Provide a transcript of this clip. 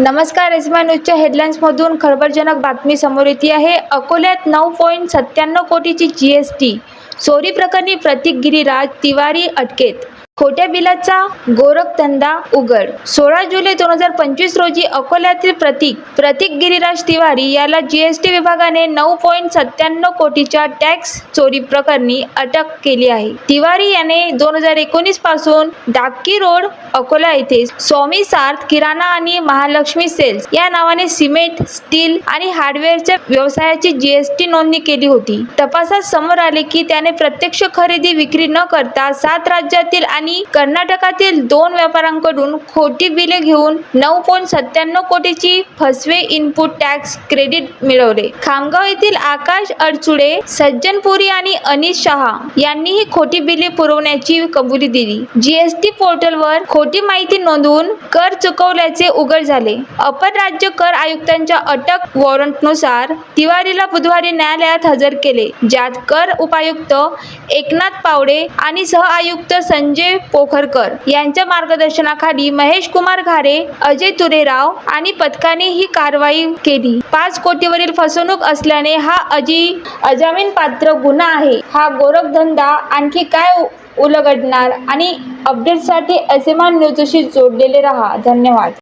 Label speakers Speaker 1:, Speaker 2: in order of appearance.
Speaker 1: नमस्कार एसमा न्यूजच्या हेडलाईन्समधून खळबळजनक बातमी समोर येते आहे. अकोल्यात नऊ पॉईंट सत्त्याण्णव कोटीची जी एस टी चोरी प्रकरणी प्रतीक गिरीराज तिवारी अटकेत. खोट्या बिलाचा गोरखधंदा उघड. सोळा जुलै दोन हजार पंचवीस रोजी अकोल्यातील प्रतीक प्रतीक गिरीराज तिवारी याला जी एस टी विभागाने नऊ पॉईंट सत्त्याण्णव कोटीच्या टॅक्स चोरी प्रकरणी अटक केली आहे. तिवारी याने दोन हजार एकोणीसपासून डाक्की रोड अकोला येथे स्वामी सार्थ किराणा आणि महालक्ष्मी सेल्स या नावाने सिमेंट स्टील आणि हार्डवेअरच्या व्यवसायाची जीएसटी नोंदणी केली होती. तपासात समोर आले की त्याने प्रत्यक्ष खरेदी विक्री न करता सात राज्यातील आणि कर्नाटकातील दोन व्यापाऱ्यांकडून खोटी बिले घेऊन नऊ पॉईंट सत्त्याण्णव कोटीची फसवे इनपुट टॅक्स क्रेडिट मिळवले. खामगाव येथील आकाश अडचुडे सज्जनपुरी आणि अनिश शहा यांनी ही खोटी बिले पुरवण्याची कबुली दिली. जीएसटी पोर्टलवर खोटी माहिती नोंदवून कर चुकवल्याचे उघड झाले. अपर राज्य कर आयुक्तांच्या अटक वॉरंटनुसार तिवारीला बुधवारी न्यायालयात हजर केले ज्यात कर उपायुक्त एकनाथ पावडे आणि सहआयुक्त संजय पोखरकर यांच्या मार्गदर्शनाखाली महेश कुमार घारे अजय तुरेराव आणि पथकाने ही कारवाई केली. पाच कोटीवरील फसवणूक असल्याने हा अजी अजामीन पात्र गुन्हा आहे. हा गोरखधंदा आणखी काय उलगडणार? आणि अपडेटसाठी असेमान न्यूजशी जोडलेले रहा. धन्यवाद.